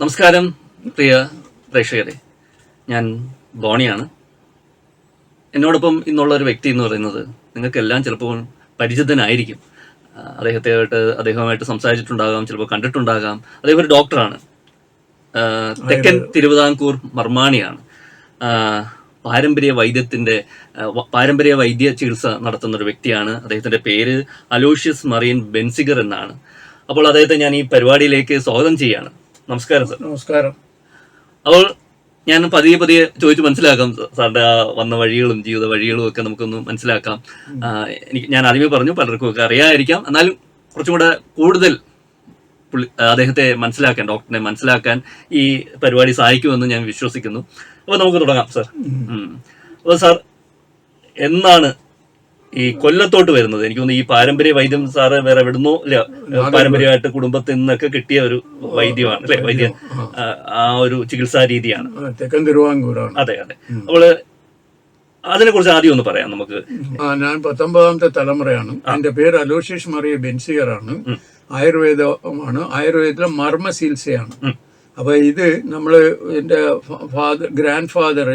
നമസ്കാരം പ്രിയ പ്രേക്ഷകരെ. ഞാൻ ബോണിയാണ്. എന്നോടൊപ്പം ഇന്നുള്ള ഒരു വ്യക്തി എന്ന് പറയുന്നത് നിങ്ങൾക്കെല്ലാം ചിലപ്പോൾ പരിചിതനായിരിക്കും. അദ്ദേഹത്തെയായിട്ട് അദ്ദേഹവുമായിട്ട് സംസാരിച്ചിട്ടുണ്ടാകാം ചിലപ്പോൾ കണ്ടിട്ടുണ്ടാകാം. അദ്ദേഹം ഒരു ഡോക്ടറാണ്. തെക്കൻ തിരുവിതാംകൂർ മർമാണിയാണ്. പാരമ്പര്യ വൈദ്യത്തിന്റെ പാരമ്പര്യ വൈദ്യ ചികിത്സ നടത്തുന്ന ഒരു വ്യക്തിയാണ്. അദ്ദേഹത്തിന്റെ പേര് അലോഷ്യസ് മറിയൻ ബെൻസിഗർ എന്നാണ്. അപ്പോൾ അദ്ദേഹത്തെ ഞാൻ ഈ പരിപാടിയിലേക്ക് സ്വാഗതം ചെയ്യാണ്. നമസ്കാരം സാർ. നമസ്കാരം. അപ്പോൾ ഞാൻ പതിയെ പതിയെ ചോദിച്ച് മനസ്സിലാക്കാം സാറിന്റെ ആ വന്ന വഴികളും ജീവിത വഴികളും ഒക്കെ നമുക്കൊന്ന് മനസ്സിലാക്കാം. എനിക്ക് ഞാൻ ആദ്യമേ പറഞ്ഞു പലർക്കും ഒക്കെ അറിയാതിരിക്കാം. എന്നാലും കുറച്ചും കൂടെ കൂടുതൽ അദ്ദേഹത്തെ മനസ്സിലാക്കാൻ ഡോക്ടറിനെ മനസ്സിലാക്കാൻ ഈ പരിപാടി സഹായിക്കുമെന്ന് ഞാൻ വിശ്വസിക്കുന്നു. അപ്പൊ നമുക്ക് തുടങ്ങാം സാർ. അപ്പൊ അപ്പോൾ സാർ എന്നാണ് ഈ കൊല്ലത്തോട്ട് വരുന്നത്. എനിക്ക് തോന്നുന്നു ഈ പാരമ്പര്യ വൈദ്യം സാറ് വേറെ എവിടുന്നോ ഇല്ല പാരമ്പര്യമായിട്ട് കുടുംബത്തിൽ നിന്നൊക്കെ കിട്ടിയ ഒരു വൈദ്യമാണ് അല്ലെ? വൈദ്യ ആ, ഒരു ചികിത്സാ രീതിയാണ്. തെക്കൻ തിരുവാങ്കൂറാണ് അതെ അതെ. അവൾ അതിനെ കുറിച്ച് ആദ്യം ഒന്ന് പറയാം നമുക്ക്. ഞാൻ പത്തൊമ്പതാമത്തെ തലമുറയാണ്. എന്റെ പേര് അലോഷിഷ് മറിയ ബെൻസിയർ ആണ്. ആയുർവേദമാണ് ആയുർവേദത്തിലെ മർമ്മ ചികിത്സയാണ്. അപ്പൊ ഇത് നമ്മൾ എന്റെ ഫാദർ ഗ്രാൻഡ് ഫാദർ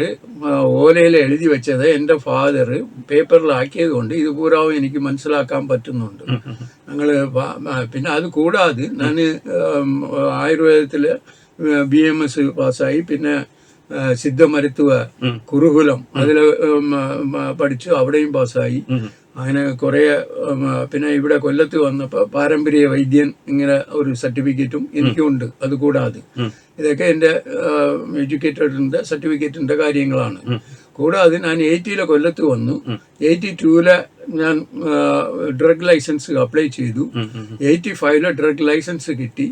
ഓലയിൽ എഴുതി വെച്ചത് എന്റെ ഫാദർ പേപ്പറിലാക്കിയത് കൊണ്ട് ഇത് പൂരാവും എനിക്ക് മനസ്സിലാക്കാൻ പറ്റുന്നുണ്ട്. ഞങ്ങൾ പിന്നെ അത് കൂടാതെ ഞാൻ ആയുർവേദത്തിൽ ബി എം എസ് പാസ്സായി. പിന്നെ സിദ്ധമരുത്തുവ കുറുകുലം അതിൽ പഠിച്ചു. അവിടെയും പാസ്സായി. അങ്ങനെ കുറേ പിന്നെ ഇവിടെ കൊല്ലത്ത് വന്നപ്പോൾ പാരമ്പര്യ വൈദ്യൻ ഇങ്ങനെ ഒരു സർട്ടിഫിക്കറ്റും എനിക്കുണ്ട് അതുകൂടാതെ. ഇതൊക്കെ എന്റെ എഡ്യൂക്കേറ്റഡിന്റെ സർട്ടിഫിക്കറ്റിന്റെ കാര്യങ്ങളാണ്. കൂടാതെ ഞാൻ എയ്റ്റിയിലെ കൊല്ലത്ത് വന്നു. എയ്റ്റി ടൂവിലെ ഞാൻ ഡ്രഗ് ലൈസൻസ് അപ്ലൈ ചെയ്തു. എയ്റ്റി ഫൈവിലെ ഡ്രഗ് ലൈസൻസ് കിട്ടി.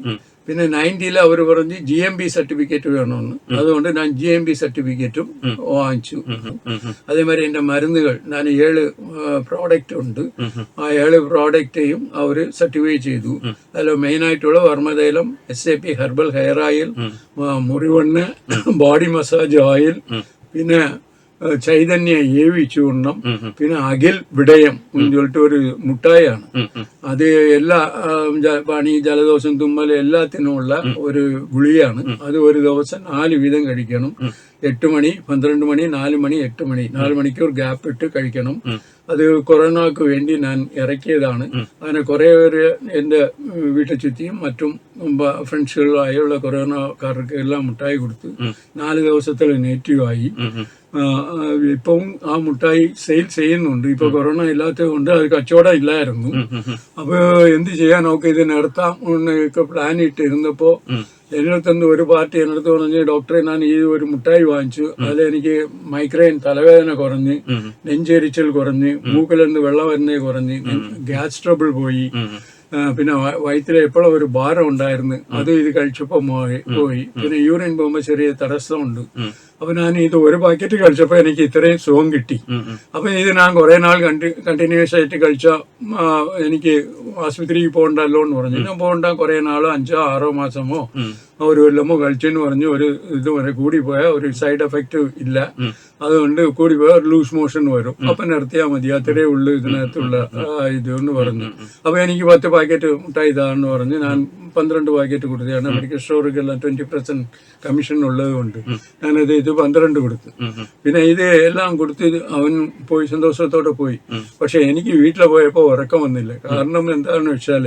പിന്നെ നയന്റിയിൽ അവർ പറഞ്ഞ് ജി എം ബി സർട്ടിഫിക്കറ്റ് വേണമെന്ന്. അതുകൊണ്ട് ഞാൻ ജി എം ബി സർട്ടിഫിക്കറ്റും വാങ്ങിച്ചു. അതേമാതിരി എന്റെ മരുന്നുകൾ ഞാൻ ഏഴ് പ്രോഡക്റ്റ് ഉണ്ട്. ആ ഏഴ് പ്രോഡക്റ്റേയും അവർ സർട്ടിഫൈ ചെയ്തു. അതിൽ മെയിനായിട്ടുള്ള വർമ്മതൈലം S A P herbal hair oil മുറിവണ്ണ് body massage oil പിന്നെ ചൈതന്യ ഏവി ചൂർണം പിന്നെ അഖിൽ വിടയം ചൊല്ലിട്ട് ഒരു മുട്ടായാണ്. അത് എല്ലാ പാണി ജലദോഷം തുമ്മൽ എല്ലാത്തിനുമുള്ള ഒരു ഗുളിയാണ് അത് ഒരു ദിവസം നാല് വീതം കഴിക്കണം. എട്ട് മണി പന്ത്രണ്ട് മണി നാല് മണി എട്ട് മണി. നാല് മണിക്കൂർ ഗ്യാപ്പ് ഇട്ട് കഴിക്കണം. അത് കൊറോണക്ക് വേണ്ടി ഞാൻ ഇറക്കിയതാണ്. അങ്ങനെ കുറെ പേര് എന്റെ വീട്ടിൽ ചുറ്റിയും മറ്റും ഫ്രണ്ട്സുകളായുള്ള കൊറോണക്കാർക്ക് എല്ലാം മുട്ടായി കൊടുത്ത് നാല് ദിവസത്തിൽ നെഗറ്റീവായി. ഇപ്പം ആ മുട്ടായി സെയിൽ ചെയ്യുന്നുണ്ട്. ഇപ്പൊ കൊറോണ ഇല്ലാത്തത് കൊണ്ട് അത് കച്ചവടം ഇല്ലായിരുന്നു. അപ്പൊ എന്ത് ചെയ്യാൻ നോക്കി ഇത് നിർത്താം ഒക്കെ പ്ലാൻ ഇട്ടിരുന്നപ്പോ എന്നിടത്തുനിന്ന് ഒരു പാർട്ടി എന്നിടത്ത് പറഞ്ഞ് ഡോക്ടറെ ഞാൻ ഈ ഒരു മുട്ടായി വാങ്ങിച്ചു. അതിൽ എനിക്ക് മൈഗ്രെയിൻ തലവേദന കുറഞ്ഞ് നെഞ്ചെരിച്ചൽ കുറഞ്ഞ് മൂക്കിൽ നിന്ന് വെള്ളം വരുന്നേ കുറഞ്ഞ് ഗ്യാസ് ട്രബിൾ പോയി. പിന്നെ വയറ്റിൽ എപ്പോഴും ഒരു ഭാരം ഉണ്ടായിരുന്നു. അത് ഇത് കഴിച്ചപ്പോൾ പോയി. പോയി പിന്നെ യൂറിൻ പോകുമ്പോൾ ചെറിയ തടസ്സമുണ്ട്. അപ്പൊ ഞാൻ ഇത് ഒരു പാക്കറ്റ് കഴിച്ചപ്പോൾ എനിക്ക് ഇത്രയും സുഖം കിട്ടി. അപ്പൊ ഇത് ഞാൻ കുറെ നാൾ കണ്ടി കണ്ടിന്യൂസ് ആയിട്ട് കഴിച്ച എനിക്ക് ആശുപത്രിയിൽ പോകണ്ടല്ലോ എന്ന് പറഞ്ഞു. ഞാൻ പോകണ്ട കുറെ നാളോ അഞ്ചോ ആറോ മാസമോ ഒരു കൊല്ലമോ കഴിച്ചെന്ന് പറഞ്ഞു ഒരു ഇത് വരെ കൂടി പോയാൽ ഒരു സൈഡ് എഫക്റ്റ് ഇല്ല. അതുകൊണ്ട് കൂടി പോയാൽ ലൂസ് മോഷൻ വരും. അപ്പൊ നിർത്തിയാൽ മതി. അത്രേ ഉള്ളൂ ഇതിനകത്തുള്ള ഇത് എന്ന് പറഞ്ഞു. അപ്പൊ എനിക്ക് പത്ത് പാക്കറ്റ് മുട്ടായി ഇതാണെന്ന് പറഞ്ഞ്. ഞാൻ പന്ത്രണ്ട് പാക്കറ്റ് കൊടുത്തതാണ്. മെഡിക്കൽ സ്റ്റോറുകളിൽ ട്വന്റി പെർസെന്റ് കമ്മീഷൻ ഉള്ളത് കൊണ്ട്. ഞാനത് ഇത് പന്ത്രണ്ട് കൊടുത്ത്. പിന്നെ ഇത് എല്ലാം കൊടുത്ത് അവൻ പോയി സന്തോഷത്തോടെ പോയി. പക്ഷെ എനിക്ക് വീട്ടിൽ പോയപ്പോൾ ഉറക്കം വന്നില്ല. കാരണം എന്താണെന്ന് വെച്ചാൽ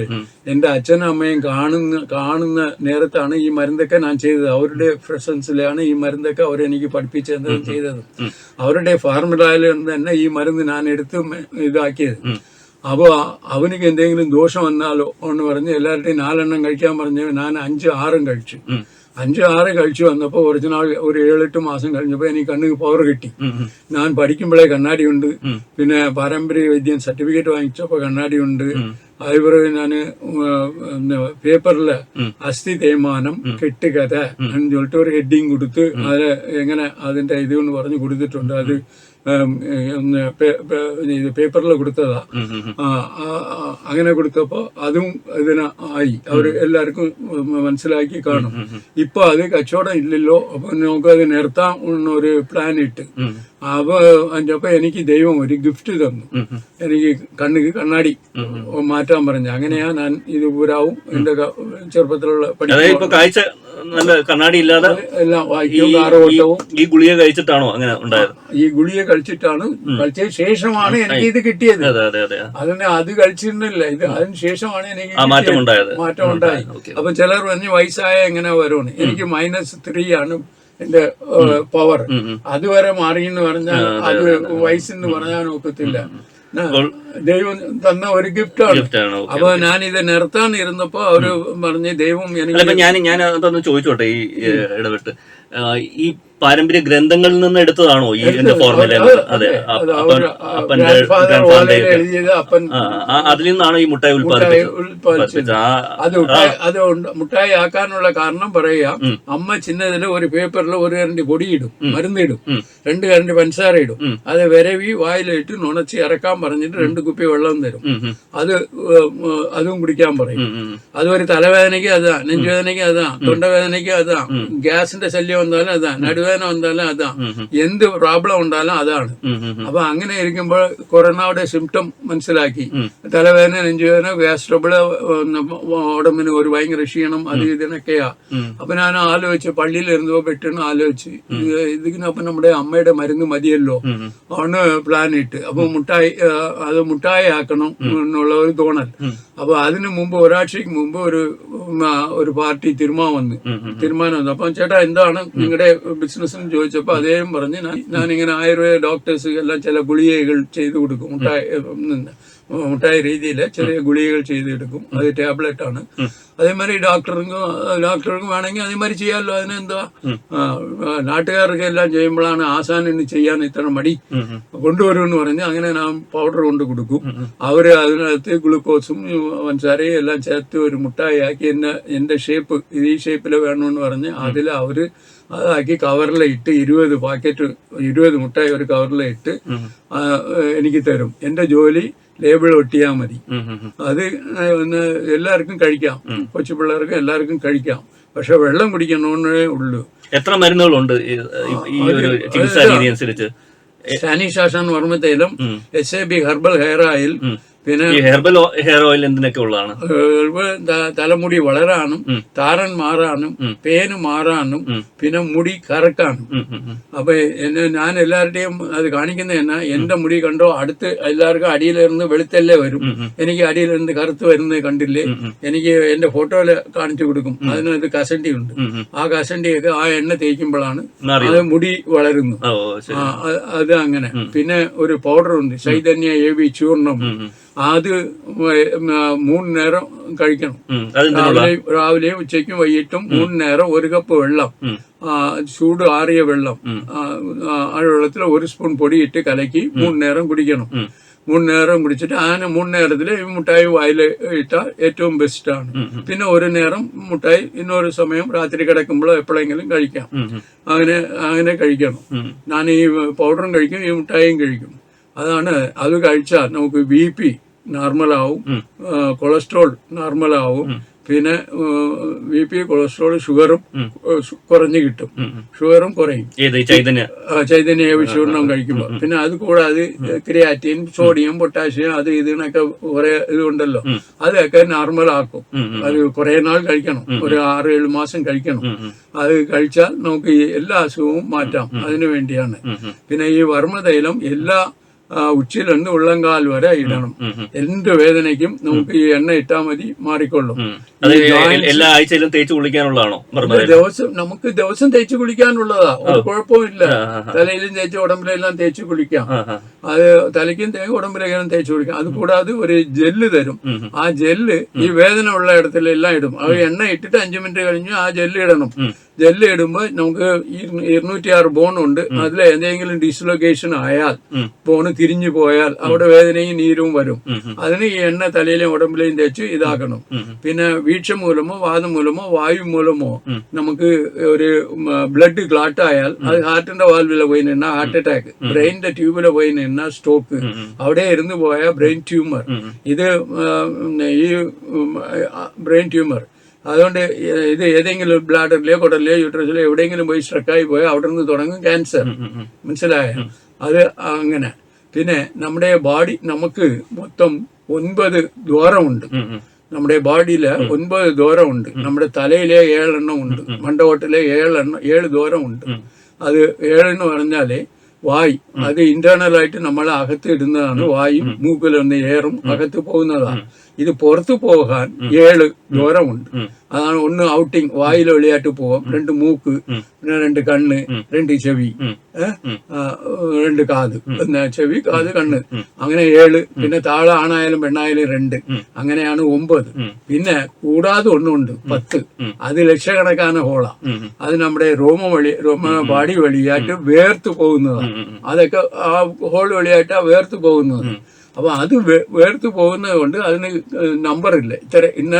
എന്റെ അച്ഛനും അമ്മയും കാണുന്ന കാണുന്ന നേരത്താണ് ഈ മരുന്നൊക്കെ ഞാൻ ചെയ്തത്. അവരുടെ പ്രസൻസിലാണ് ഈ മരുന്നൊക്കെ അവരെനിക്ക് പഠിപ്പിച്ച് എന്തെങ്കിലും ചെയ്തത്. അവരുടെ ഫാർമുലയിൽ തന്നെ ഈ മരുന്ന് ഞാൻ എടുത്ത് ഇതാക്കിയത്. അപ്പോൾ അവനിക്ക് എന്തെങ്കിലും ദോഷം വന്നാലോ എന്ന് പറഞ്ഞ് എല്ലാവരുടെയും നാലെണ്ണം കഴിക്കാൻ പറഞ്ഞ് ഞാൻ അഞ്ച് ആറും കഴിച്ചു. അഞ്ച് ആറ് കഴിച്ചു വന്നപ്പോൾ ഒറിജിനൽ ഒരു ഏഴെട്ട് മാസം കഴിഞ്ഞപ്പോൾ എനിക്ക് കണ്ണിന് പവർ കിട്ടി. ഞാൻ പഠിക്കുമ്പോഴേ കണ്ണാടി ഉണ്ട് പിന്നെ പാരമ്പര്യ വൈദ്യൻ സർട്ടിഫിക്കറ്റ് വാങ്ങിച്ചപ്പോൾ കണ്ണാടി ഉണ്ട് അതുപോലെ ഞാൻ പേപ്പറിൽ അസ്ഥി തേയ്മാനം കെട്ടുകഥ എന്ന് ചൊല്ലിട്ട് ഒരു ഹെഡിങ് കൊടുത്ത് അത് എങ്ങനെ അതിന്റെ ഇത് പറഞ്ഞു കൊടുത്തിട്ടുണ്ട്. അത് പേപ്പറിൽ കൊടുത്തതാ. അങ്ങനെ കൊടുത്തപ്പോ അതും ഇതിന് ആയി. അവർ എല്ലാവർക്കും മനസ്സിലാക്കി കാണും. ഇപ്പൊ അത് കച്ചവടം ഇല്ലല്ലോ. അപ്പൊ നമുക്ക് അത് നിർത്താൻ ഒരു പ്ലാൻ ഇട്ട്. അപ്പൊ എന്റെ അപ്പൊ എനിക്ക് ദൈവം ഒരു ഗിഫ്റ്റ് തന്നു. എനിക്ക് കണ്ണിക്ക് കണ്ണാടി മാറ്റാൻ പറഞ്ഞു. അങ്ങനെയാ ഞാൻ ഇത് പൂരാവും എന്റെ ചെറുപ്പത്തിലുള്ള കാഴ്ച നല്ല കണ്ണാടി ഇല്ലാതെ എല്ലാം ഈ വായിക്കും ഗുളിക കഴിച്ചിട്ടാണോ അങ്ങനെ ഉണ്ടായത്? ഈ ഗുളിക കഴിച്ചിട്ടാണ് കഴിച്ച ശേഷമാണ് എനിക്ക് ഇത് കിട്ടിയത്. അതെ അതെ അതെ അതിന് അത് കഴിച്ചിരുന്നില്ല. ഇത് അതിന് ശേഷമാണ് എനിക്ക് മാറ്റം ഉണ്ടായത് മാറ്റം ഉണ്ടായി അപ്പൊ ചിലർ പറഞ്ഞ് വയസ്സായ എങ്ങനെ വരുമെന്ന് എനിക്ക് മൈനസ് ത്രീ ആണ്. പവർ അതുവരെ മാറി എന്ന് പറഞ്ഞാൽ അത് വയസ്സെന്ന് പറഞ്ഞാൽ ഒക്കത്തില്ല. ദൈവം തന്ന ഒരു ഗിഫ്റ്റാണ്. അപ്പൊ ഞാൻ ഇത് നിർത്താൻ ഇരുന്നപ്പോ അവർ പറഞ്ഞ് ദൈവം എനിക്ക് ഞാൻ ഞാൻ അതൊന്ന് ചോദിച്ചോട്ടെ ഈ ഇടപെട്ട്. ഈ പാരമ്പര്യ ഗ്രന്ഥങ്ങളിൽ നിന്ന് എടുത്തതാണോ ഈ എന്റെ ഫോർമുല അതെ അപ്പന്റെ അതിൽ നിന്നാണോ ഈ മുട്ടായി ഉൽപ്പാദിപ്പിച്ചത്? അത് മുട്ടായി ആക്കാനുള്ള കാരണം പറയുക അമ്മ ചിന്നതിന് ഒരു പേപ്പറിൽ ഒരു കരണ്ടി പൊടിയിടും മരുന്നിടും. രണ്ട് കരണ്ടി പഞ്ചസാര ഇടും. അത് വിരവി വായിലിട്ട് നുണച്ച് ഇറക്കാൻ പറഞ്ഞിട്ട് രണ്ട് കുപ്പി വെള്ളം തരും. അത് അതും കുടിക്കാൻ പറയും. അത് ഒരു തലവേദനയ്ക്ക് അതാ നെഞ്ചുവേദനയ്ക്ക് അതാ തൊണ്ടവേദനയ്ക്ക് അതാ ഗ്യാസിന്റെ ശല്യം വന്നാലും അതാ നടുവേദന വന്നാലും അതാ. ഉം, ഉം, എന്ത് പ്രോബ്ലം ഉണ്ടാലും അതാണ്. അപ്പൊ അങ്ങനെ ഇരിക്കുമ്പോൾ കൊറോണയുടെ സിംറ്റം മനസ്സിലാക്കി. തലവേദന നെഞ്ചുവേദന ഗ്യാസ് ട്രബിൾ ഉടമ്പിന് ഒരു ഭയങ്കര ക്ഷീണം അത് ഇതിനൊക്കെയാ. അപ്പൊ ഞാൻ ആലോചിച്ച് പള്ളിയിൽ ഇരുന്നപ്പോ പെട്ടെന്ന് ആലോചിച്ച് ഇതിനൊപ്പം നമ്മുടെ അമ്മയുടെ മരുന്ന് മതിയല്ലോ. ആണ് പ്ലാൻ ഇട്ട്. അപ്പൊ മുട്ടായി അത് മുട്ടായി ആക്കണം എന്നുള്ള ഒരു തോന്നൽ. ഉം. അതിന് മുമ്പ് ഒരാഴ്ചക്ക് മുമ്പ് ഒരു ഒരു പാർട്ടി തീരുമാനം വന്ന്. തീരുമാനം വന്നു അപ്പം ചേട്ടാ എന്താണ് നിങ്ങളുടെ ബിസിനസ് എന്ന് ചോദിച്ചപ്പോൾ അദ്ദേഹം പറഞ്ഞ് ഞാൻ ഞാനിങ്ങനെ ആയുർവേദ ഡോക്ടേഴ്സ് എല്ലാം ചില ഗുളികകൾ ചെയ്തു കൊടുക്കും മുട്ടായി ഉം, മുട്ടായി രീതിയിൽ ചെറിയ ഗുളികകൾ ചെയ്തെടുക്കും. അത് ടാബ്ലറ്റ് ആണ് അതേമാതിരി ഡോക്ടർക്കും ഡോക്ടർക്കും വേണമെങ്കിൽ അതേമാതിരി ചെയ്യാമല്ലോ അതിനെന്താ നാട്ടുകാർക്ക് എല്ലാം ചെയ്യുമ്പോഴാണ് ആസാനിന് ചെയ്യാൻ ഇത്ര മടി. കൊണ്ടുവരുമെന്ന് പറഞ്ഞ് അങ്ങനെ നാം പൗഡർ കൊണ്ട് കൊടുക്കും. അവർ അതിനകത്ത് ഗ്ലൂക്കോസും പഞ്ചസാരയും എല്ലാം ചേർത്ത് ഒരു മുട്ടായി ആക്കി എന്നെ എന്റെ ഷേപ്പ് ഈ ഷേപ്പിൽ വേണമെന്ന് പറഞ്ഞ് അതിൽ അവർ അതാക്കി കവറിൽ ഇട്ട് ഇരുപത് പാക്കറ്റ് ഇരുപത് മുട്ടായി ഒരു കവറിൽ ഇട്ട് എനിക്ക് തരും. എന്റെ ജോലി ലേബിൾ ഒട്ടിയാൽ മതി. അത് ഒന്ന് എല്ലാവർക്കും കഴിക്കാം. കൊച്ചു പിള്ളേർക്ക് എല്ലാവർക്കും കഴിക്കാം. പക്ഷെ വെള്ളം കുടിക്കണമെന്നേ ഉള്ളൂ. എത്ര മരുന്നുകളുണ്ട് ഈ ഒരു ചികിത്സാ രീതി അനുസരിച്ച്? സ്പാനിഷ് ആശാൻ വർമ്മ തൈലം S A B herbal hair oil. പിന്നെ ഈ ഹെർബൽ ഹെയർ ഓയിൽ എന്തിനൊക്കെ ഉള്ളതാണ്? തലമുടി വളരാനും താരൻ മാറാനും. പേന് മാറാനും പിന്നെ മുടി കറക്കാനും. അപ്പൊ എന്നെ ഞാൻ എല്ലാവരുടെയും അത് കാണിക്കുന്നത് എന്നാ എന്റെ മുടി കണ്ടോ അടുത്ത് എല്ലാവർക്കും അടിയിലിരുന്ന് വെളുത്തല്ലേ വരും. എനിക്ക് അടിയിലിരുന്ന് കറുത്ത് വരുന്നത് കണ്ടില്ലേ. എനിക്ക് എന്റെ ഫോട്ടോയിൽ കാണിച്ചു കൊടുക്കും. അതിനൊരു കസണ്ടി ഉണ്ട്. ആ കസണ്ടിയൊക്കെ ആ എണ്ണ തേക്കുമ്പോഴാണ് അത് മുടി വളരുന്നു. അത് അങ്ങനെ. പിന്നെ ഒരു പൗഡർ ഉണ്ട് ചൈതന്യ എ ബി ചൂർണം ഉം, ഉം. അത് ഉം, ആ, മൂന്ന് നേരം കഴിക്കണം. രാവിലെയും രാവിലെയും ഉച്ചയ്ക്കും വൈകിട്ടും മൂന്ന് നേരം ഒരു കപ്പ് വെള്ളം ചൂട് ആറിയ വെള്ളം. ആ, വെള്ളത്തിൽ ഒരു സ്പൂൺ പൊടിയിട്ട് കലക്കി മൂന്ന് നേരം കുടിക്കണം. മൂന്ന് നേരം കുടിച്ചിട്ട് അങ്ങനെ മൂന്ന് നേരത്തിൽ ഈ മുട്ടായി വായിൽ ഇട്ടാൽ ഏറ്റവും ബെസ്റ്റാണ്. പിന്നെ ഒരു നേരം മുട്ടായി ഇന്നൊരു സമയം രാത്രി കിടക്കുമ്പോഴോ എപ്പോഴെങ്കിലും കഴിക്കാം. അങ്ങനെ അങ്ങനെ കഴിക്കണം. ഞാൻ ഈ പൗഡറും കഴിക്കും ഈ മുട്ടായും കഴിക്കും. അതാണ് അത് കഴിച്ചാൽ നമുക്ക് ബി പി നോർമലാവും. കൊളസ്ട്രോൾ നോർമലാവും. പിന്നെ ബി പി കൊളസ്ട്രോൾ ഷുഗറും കുറഞ്ഞു കിട്ടും. ഷുഗറും കുറയും. ചൈതന്യ? വിഷൂർണം കഴിക്കുമ്പോൾ. പിന്നെ അത് കൂടാതെ ക്രിയാറ്റിൻ സോഡിയം പൊട്ടാഷ്യം അത് ഇതിനൊക്കെ കുറെ ഇതുണ്ടല്ലോ. അതൊക്കെ നോർമൽ ആക്കും. അത് കുറെ നാൾ കഴിക്കണം. ഒരു ആറ് ഏഴ് മാസം കഴിക്കണം. അത് കഴിച്ചാൽ നമുക്ക് എല്ലാ അസുഖവും മാറ്റാം. അതിനു വേണ്ടിയാണ്. പിന്നെ ഈ വർമ്മതൈലം എല്ലാ ഉച്ചിയിൽ നിന്ന് ഉള്ളങ്കാൽ വരെ ഇടണം. എന്ത് വേദനയ്ക്കും നമുക്ക് ഈ എണ്ണ ഇട്ടാൽ മതി മാറിക്കൊള്ളും. എല്ലാ ആഴ്ചയിലും തേച്ച് കുളിക്കാനുള്ളതാണോ ദിവസം നമുക്ക് ദിവസം തേച്ച് കുളിക്കാനുള്ളതാ. ഒരു കുഴപ്പമില്ല. തലയിലും തേച്ച് ഉടമ്പിലെല്ലാം തേച്ച് കുളിക്കാം. അത് തലയ്ക്കും തേ ഉടമ്പിലേക്കും തേച്ച് കുളിക്കാം. അത് കൂടാതെ ഒരു ജെല്ല് തരും. ആ ജെല്ല് ഈ വേദന ഉള്ള ഇടത്തിലെല്ലാം ഇടും. അത് എണ്ണ ഇട്ടിട്ട് അഞ്ചു മിനിറ്റ് കഴിഞ്ഞ് ആ ജെല്ല് ഇടണം. ജെല്ല് ഇടുമ്പോൾ നമുക്ക് ഇരുന്നൂറ്റി ആറ് ബോൺ ഉണ്ട് അതിൽ എന്തെങ്കിലും ഡിസ്ലൊക്കേഷൻ ആയാൽ. ബോണ് തിരിഞ്ഞു പോയാൽ അവിടെ വേദനയും നീരും വരും. അതിന് ഈ എണ്ണ തലയിലും ഉടമ്പിലെയും തേച്ച് ഇതാക്കണം. പിന്നെ വീഴ്ച മൂലമോ വാദം മൂലമോ വായു മൂലമോ. നമുക്ക് ഒരു ബ്ലഡ് ക്ലാട്ട് ആയാൽ അത് ഹാർട്ടിന്റെ വാൽവിലെ പോയി നിന്നാ ഹാർട്ട് അറ്റാക്ക് ബ്രെയിനിന്റെ ട്യൂബിലെ പോയി നിന്നാ ഉം. അവിടെ ഇരുന്ന് പോയ ബ്രെയിൻ ട്യൂമർ. ഇത് ഈ ബ്രെയിൻ ട്യൂമർ അതുകൊണ്ട് ഇത് ഏതെങ്കിലും ബ്ലാഡറിലെയോ കുടലിലെയോ യൂട്രസിലെയോ എവിടെയെങ്കിലും പോയി സ്ട്രക്കായി പോയാൽ അവിടെ നിന്ന് തുടങ്ങും ക്യാൻസർ മനസ്സിലായോ? അത് അങ്ങനെ. പിന്നെ നമ്മുടെ ബോഡി നമുക്ക് മൊത്തം ഒൻപത് ദ്വാരമുണ്ട്. നമ്മുടെ ബോഡിയിൽ ഒൻപത് ദ്വാരമുണ്ട്. നമ്മുടെ തലയിലെ ഏഴെണ്ണം ഉണ്ട്. മണ്ടകോട്ടിലെ ഏഴെണ്ണം ഏഴ് ദ്വാരമുണ്ട്. അത് ഏഴെന്ന് പറഞ്ഞാൽ വായ്. അത് ഇന്റേണലായിട്ട് നമ്മൾ അകത്ത് ഇടുന്നതാണ് വായും മൂക്കിലൊന്ന് ഏറും അകത്ത് പോകുന്നതാണ് ഇത് പുറത്തു പോകാൻ ഏഴ് ദൂരമുണ്ട് അതാണ് ഒന്ന് ഔട്ടിങ് വായിൽ വെളിയായിട്ട് പോവാം. രണ്ട് മൂക്ക് പിന്നെ രണ്ട് കണ്ണ് രണ്ട് ചെവി ഏ? ആ, രണ്ട് കാത്. പിന്നെ ചെവി കാത് കണ്ണ്. അങ്ങനെ ഏഴ് പിന്നെ താഴെ ആണായാലും പെണ്ണായാലും രണ്ട്. അങ്ങനെയാണ് ഒമ്പത്. പിന്നെ കൂടാതെ ഒന്നുണ്ട് പത്ത്. അത് ലക്ഷക്കണക്കാன ഹോളാ. അത് നമ്മുടെ രോമ വഴി രോമ ബാഡി വഴിയായിട്ട് വേർത്ത് പോകുന്നതാണ്. അതൊക്കെ ആ ഹോൾ വഴിയായിട്ടാ വേർത്ത് പോകുന്നത്. അപ്പൊ അത് വേർത്ത് പോകുന്നത് കൊണ്ട് അതിന് നമ്പർ ഇല്ല. ഇത്ര ഇന്ന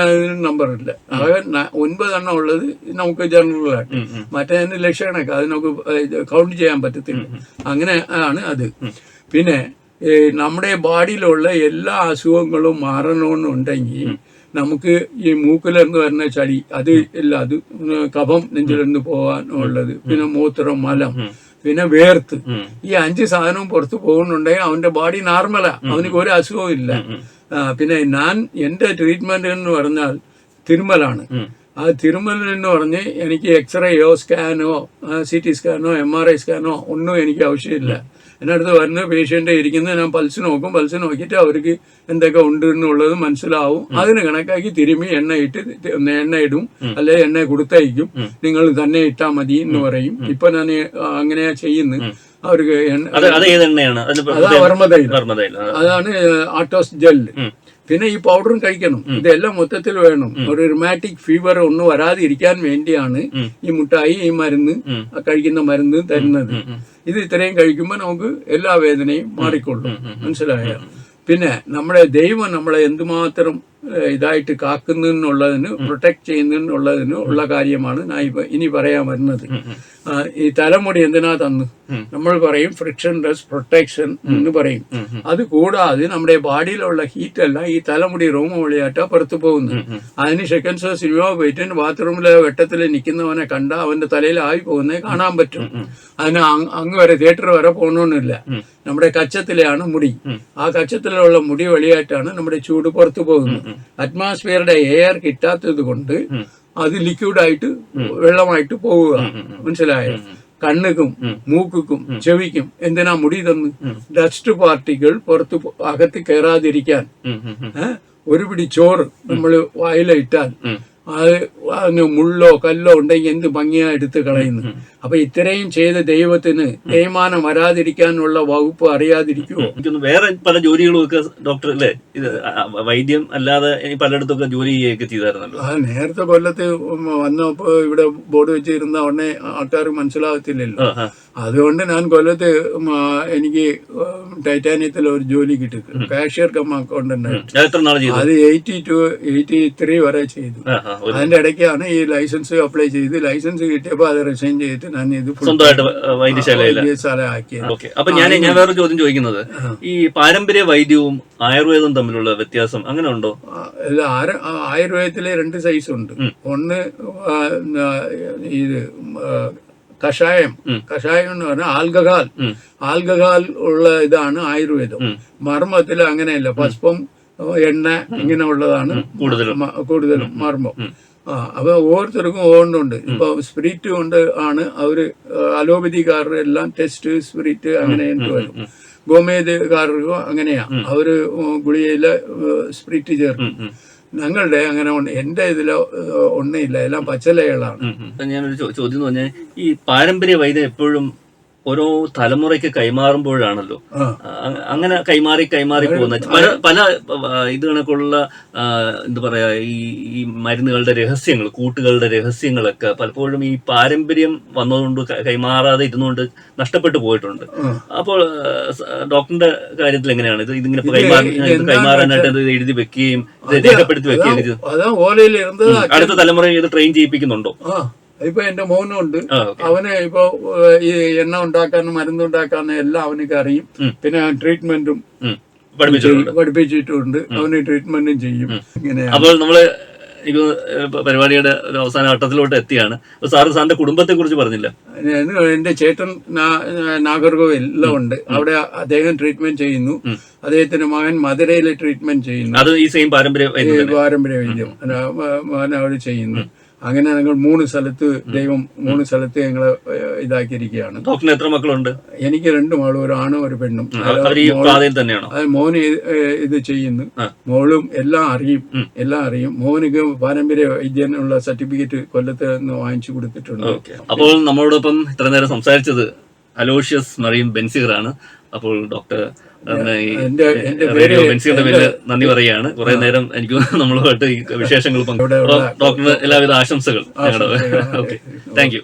നമ്പർ ഇല്ല. ആകെ ഒൻപതെണ്ണം ഉള്ളത് നമുക്ക് ജനറലായിട്ട് മറ്റേതിന് ലക്ഷക്കണക്ക് അത് നമുക്ക് കൗണ്ട് ചെയ്യാൻ പറ്റത്തില്ല. അങ്ങനെ ആണ് അത്. പിന്നെ നമ്മുടെ ബോഡിയിലുള്ള എല്ലാ അസുഖങ്ങളും മാറണമെന്നുണ്ടെങ്കിൽ നമുക്ക് ഈ മൂക്കിലെന്ന് വരുന്ന ചളി അത് ഇല്ല അത് കഫം നെഞ്ചിലെന്ന് പോകാനുള്ളത് പിന്നെ മൂത്രം മലം. പിന്നെ വേർത്ത്. ഈ അഞ്ച് സാധനവും പുറത്ത് പോകുന്നുണ്ടെങ്കിൽ അവന്റെ ബോഡി നോർമലാ അവനക്ക് ഒരു അസുഖവും ഇല്ല. പിന്നെ ഞാൻ എന്റെ ട്രീറ്റ്മെന്റ് എന്ന് പറഞ്ഞാൽ തിരുമലാണ്. ആ തിരുമൽ എന്ന് പറഞ്ഞ് എനിക്ക് എക്സ്റേയോ സ്കാനോ സി ടി സ്കാനോ എം ആർ ഐ സ്കാനോ ഒന്നും എനിക്ക് ആവശ്യമില്ല. എന്റെ അടുത്ത് വരുന്ന പേഷ്യന്റ് ഇരിക്കുന്നത് ഞാൻ പൾസ് നോക്കും പൾസ് നോക്കിയിട്ട് അവർക്ക് എന്തൊക്കെ ഉണ്ട് എന്നുള്ളത് മനസ്സിലാവും. അതിന് കണക്കാക്കി തിരുമ്മി എണ്ണ ഇട്ട് എണ്ണ ഇടും. അല്ലെ എണ്ണ കൊടുത്തയക്കും. നിങ്ങൾ തന്നെ ഇട്ടാ മതി എന്ന് പറയും. ഇപ്പൊ ഞാൻ അങ്ങനെയാ ചെയ്യുന്നത്. അവർക്ക് എണ്ണ അത് അത് ഏത് എണ്ണയാണ്? അതിന് അതാ വർമ്മതൈലം. വർമ്മതൈലം. അതാണ് ആട്ടോസ് ജെൽ പിന്നെ ഈ പൗഡറും കഴിക്കണം. ഇതെല്ലാം മൊത്തത്തിൽ വേണം. ഒരു റിമാറ്റിക് ഫീവർ ഒന്നും വരാതിരിക്കാൻ വേണ്ടിയാണ് ഈ മുട്ടായി ഈ മരുന്ന് കഴിക്കുന്ന മരുന്ന് തരുന്നത്. ഇത് ഇത്രയും കഴിക്കുമ്പോൾ നമുക്ക് എല്ലാ വേദനയും മാറിക്കൊള്ളും. മനസ്സിലായ? പിന്നെ നമ്മുടെ ദൈവം നമ്മളെ എന്തുമാത്രം ഇതായിട്ട് കാക്കുന്നതിനുള്ളതിന് പ്രൊട്ടക്ട് ചെയ്യുന്നതിനുള്ളതിന് ഉള്ള കാര്യമാണ് ഞാൻ ഇപ്പൊ ഇനി പറയാൻ വരുന്നത്. ഈ തലമുടി എന്തിനാ തന്നു? നമ്മൾ പറയും ഫ്രിക്ഷൻ ലെസ് പ്രൊട്ടക്ഷൻ എന്ന് പറയും. അത് കൂടാതെ നമ്മുടെ ബോഡിയിലുള്ള ഹീറ്റ് എല്ലാം ഈ തലമുടി റൂം വഴിയായിട്ടാ പുറത്തു പോകുന്നത്. അതിന് സെക്കൻഡ്സ് സിനിമ പോയിട്ട് ബാത്റൂമിലെ വെട്ടത്തിൽ നിൽക്കുന്നവനെ കണ്ട അവന്റെ തലയിൽ ആയി പോകുന്നത് കാണാൻ പറ്റും. അതിന് അങ് അങ്ങ് വരെ തിയേറ്റർ വരെ പോകണമെന്നില്ല നമ്മുടെ കച്ചത്തിലെയാണ് മുടി. ആ കച്ചത്തിലുള്ള മുടി വഴിയായിട്ടാണ് നമ്മുടെ ചൂട് പുറത്തു പോകുന്നത്. അറ്റ്മോസ്ഫിയറുടെ എയർ കിട്ടാത്തത് കൊണ്ട് അത് ലിക്വിഡായിട്ട് വെള്ളമായിട്ട് പോവുക. മനസ്സിലായോ? കണ്ണുക്കും മൂക്കുക്കും ചെവിക്കും എന്തിനാ മുടി തന്ന് ഡസ്റ്റ് പാർട്ടികൾ പുറത്ത് അകത്ത് കയറാതിരിക്കാൻ? ഒരു പിടി ചോറ് നമ്മൾ വായിലിട്ടാൽ അത് അതിന് മുള്ളോ കല്ലോ ഉണ്ടെങ്കിൽ എന്ത് ഭംഗിയാ എടുത്ത് കളയുന്നു. അപ്പൊ ഇത്രയും ചെയ്ത ദൈവത്തിന് തേയ്മാനം വരാതിരിക്കാനുള്ള വകുപ്പ് അറിയാതിരിക്കുമോ വേറെ പല ജോലികളും ഒക്കെ ഡോക്ടർ അല്ലേ ഇത് വൈദ്യം അല്ലാതെ പലയിടത്തൊക്കെ ജോലി ചെയ്യുകയൊക്കെ ചെയ്തായിരുന്നല്ലോ. ആ നേരത്തെ കൊല്ലത്ത് വന്നപ്പോ ഇവിടെ ബോർഡ് വെച്ചിരുന്ന ഉടനെ ആൾക്കാർ മനസ്സിലാകത്തില്ലല്ലോ. അതുകൊണ്ട് ഞാൻ കൊല്ലത്ത് എനിക്ക് ടൈറ്റാനിയത്തിൽ ഒരു ജോലി കിട്ടി. Cashier cum accountant. അത് എയ്റ്റി ടു എയ്റ്റി ത്രീ വരെ ചെയ്തു. അതിന്റെ ഇടയ്ക്കാണ് ഈ ലൈസൻസ് അപ്ലൈ ചെയ്ത് ലൈസൻസ് കിട്ടിയപ്പോൾ അത് റിസൈൻ ചെയ്തിട്ട് ഞാൻ ഇത് സ്വന്തമായിട്ട് വൈദ്യശാല ആക്കിയത് അപ്പൊ ഞാൻ ഞാൻ വേറെ ചോദ്യം ചോദിക്കുന്നത്. ഈ പാരമ്പര്യ വൈദ്യവും ആയുർവേദവും തമ്മിലുള്ള വ്യത്യാസം അങ്ങനെ ഉണ്ടോ? അല്ല ആയുർവേദത്തിലെ രണ്ട് സൈസ് ഉണ്ട്. ഒന്ന് ഇത് കഷായം. കഷായം എന്ന് പറഞ്ഞാൽ ആൽഗഹാൽ. ആൽഗഹാൽ ഉള്ള ഇതാണ് ആയുർവേദം. മർമ്മത്തിൽ അങ്ങനെയല്ല. പുഷ്പം എണ്ണ ഇങ്ങനെ ഉള്ളതാണ് കൂടുതലും. കൂടുതലും മർമ്മം ആ അപ്പൊ ഓരോരുത്തർക്കും ഓരോന്നുണ്ട്. ഇപ്പൊ സ്പിരിറ്റ് കൊണ്ട് ആണ് അവർ അലോപതിക്കാരുടെ എല്ലാം ടെസ്റ്റ് സ്പിരിറ്റ് അങ്ങനെ എന്ത് വരും ഗോമേദക്കാർക്കും അങ്ങനെയാ. അവർ ഗുളികയിൽ സ്പിരിറ്റ് ചേർക്കും. ഞങ്ങളുടെ അങ്ങനെ എന്റെ ഇതിൽ ഒന്നയില്ല എല്ലാം പച്ചലകളാണ്. ഞാനൊരു ചോദ്യം എന്ന് പറഞ്ഞാൽ ഈ പാരമ്പര്യ വൈദ്യം എപ്പോഴും ഓരോ തലമുറയ്ക്ക് കൈമാറുമ്പോഴാണല്ലോ. അങ്ങനെ കൈമാറി കൈമാറി പോകുന്ന പല പല ഇത് കണക്കുള്ള എന്താ പറയാ ഈ ഈ മരുന്നുകളുടെ രഹസ്യങ്ങൾ കൂട്ടുകളുടെ രഹസ്യങ്ങളൊക്കെ പലപ്പോഴും ഈ പാരമ്പര്യം വന്നതുകൊണ്ട് കൈമാറാതെ ഇരുന്നുകൊണ്ട് നഷ്ടപ്പെട്ടു പോയിട്ടുണ്ട്. അപ്പോൾ ഡോക്ടറിന്റെ കാര്യത്തിൽ എങ്ങനെയാണ്? ഇത് ഇതിങ്ങനെ കൈമാറി ഇത് ഇത് കൈമാറാനായിട്ട് ഇത് എഴുതി വെക്കുകയും രേഖപ്പെടുത്തി വെക്കുകയും അടുത്ത തലമുറ ഇത് ട്രെയിൻ ചെയ്യിപ്പിക്കുന്നുണ്ടോ? ഇപ്പൊ എന്റെ മോനുണ്ട്. അവന് ഇപ്പൊ ഈ എണ്ണ ഉണ്ടാക്കാനും മരുന്നുണ്ടാക്കാനും എല്ലാം അവനക്ക് അറിയും. പിന്നെ ട്രീറ്റ്മെന്റും പഠിപ്പിച്ചിട്ടുണ്ട്. അവന് ട്രീറ്റ്മെന്റും ചെയ്യും. ഇങ്ങനെയാണ്. അപ്പോൾ നമ്മൾ പരിപാടിയുടെ ഒരു അവസാന ഘട്ടത്തിലോട്ട് എത്തിയാണ്. അപ്പൊ സാറ് സാറിന്റെ കുടുംബത്തെ കുറിച്ച് പറഞ്ഞില്ല എന്റെ ചേട്ടൻ നാഗർകോവിലുണ്ട് നാഗർകോവിൽ എല്ലാം ഉണ്ട് അവിടെ അദ്ദേഹം ട്രീറ്റ്മെന്റ് ചെയ്യുന്നു. അദ്ദേഹത്തിന്റെ മകൻ മധുരയിലെ ട്രീറ്റ്മെന്റ് ചെയ്യുന്നു. അത് ഈ സെയിം പാരമ്പര്യ പാരമ്പര്യ വൈദ്യം. മകൻ അവർ ചെയ്യുന്നു. അങ്ങനെ ഞങ്ങൾ മൂന്ന് സ്ഥലത്ത് ദൈവം മൂന്ന് സ്ഥലത്ത് ഞങ്ങൾ ഇതാക്കിയിരിക്കുകയാണ്. ഡോക്ടറിന് എത്ര മക്കളുണ്ട്? എനിക്ക് രണ്ട് മകളും ഒരു ആണും ഒരു പെണ്ണും. മോന് ഇത്, ചെയ്യുന്നു. മോളും എല്ലാം അറിയും. എല്ലാം അറിയും. മോനിക്ക് പാരമ്പര്യ വൈദ്യനുള്ള സർട്ടിഫിക്കറ്റ് കൊല്ലത്ത് നിന്ന് വാങ്ങിച്ചു കൊടുത്തിട്ടുണ്ട്. അപ്പോൾ നമ്മളോടൊപ്പം ഇത്ര നേരം സംസാരിച്ചത് അലോഷ്യസ് മറിയും മറിയം ബെൻസിഗറാണ്. അപ്പോൾ ഡോക്ടർ റേഡിയോ പേര് പേര് നന്ദി പറയുകയാണ്. കുറെ നേരം എനിക്ക് നമ്മളുമായിട്ട് ഈ വിശേഷങ്ങൾ പങ്കെടുക്കും ഡോക്ടർ ഡോക്ടറിന് എല്ലാവിധ ആശംസകൾ ഞങ്ങളുടെ. Okay thank you